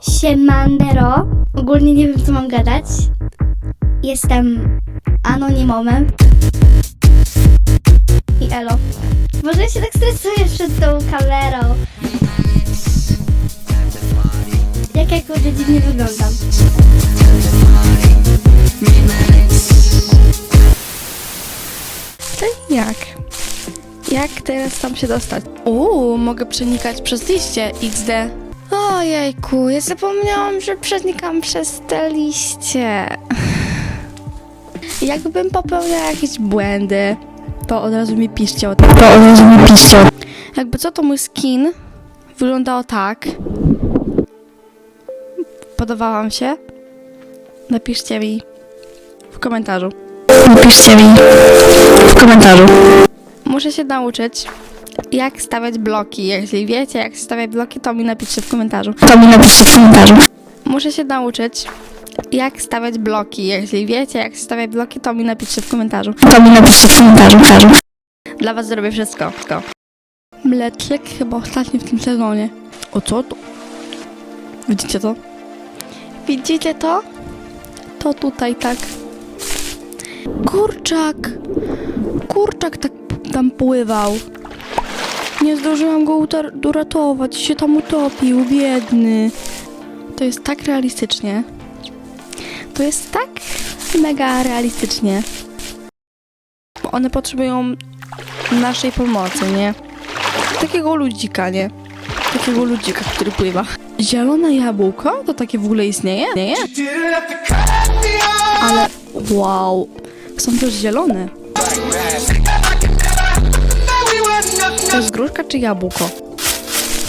Siemandero. Ogólnie nie wiem, co mam gadać. Jestem anonimomem. I elo. Może się tak stresuję przed tą kamerą. Jak ja kurde dziwnie wyglądam. To jak? Jak teraz tam się dostać? Uuu, mogę przenikać przez liście XD. Ojejku, ja zapomniałam, że przenikam przez te liście. Jakbym popełniała jakieś błędy, to od razu mi piszcie o tym. To od razu mi piszcie. Jakby co, to mój skin wyglądał tak. Podoba wam się? Napiszcie mi w komentarzu. Napiszcie mi w komentarzu. Muszę się nauczyć, jak stawiać bloki. Jeśli wiecie, jak stawiać bloki, to mi napiszcie w komentarzu. To mi napiszcie w komentarzu. Muszę się nauczyć, jak stawiać bloki. Jeśli wiecie, jak stawiać bloki, to mi napiszcie w komentarzu. To mi napiszcie w komentarzu. Dla was zrobię wszystko. Mleczek chyba ostatni w tym sezonie. O co to? Widzicie to? Widzicie to? To tutaj tak. Kurczak! Kurczak tak tam pływał. Nie zdążyłam go uratować, się tam utopił, biedny. To jest tak realistycznie. To jest tak mega realistycznie. Bo One potrzebują naszej pomocy, nie? Takiego ludzika, nie? Takiego ludzika, który pływa. Zielone jabłko? To takie w ogóle istnieje? Nie? Ale wow, są też zielone. Jest gruszka czy jabłko?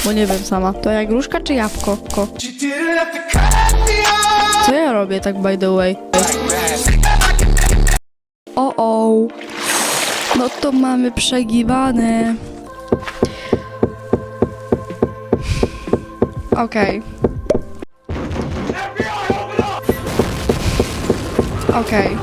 Bo nie wiem sama. To jak gruszka czy jabłko? Ko. Co ja robię tak by the way? O o. No to mamy przegiwane. Okej. Okej.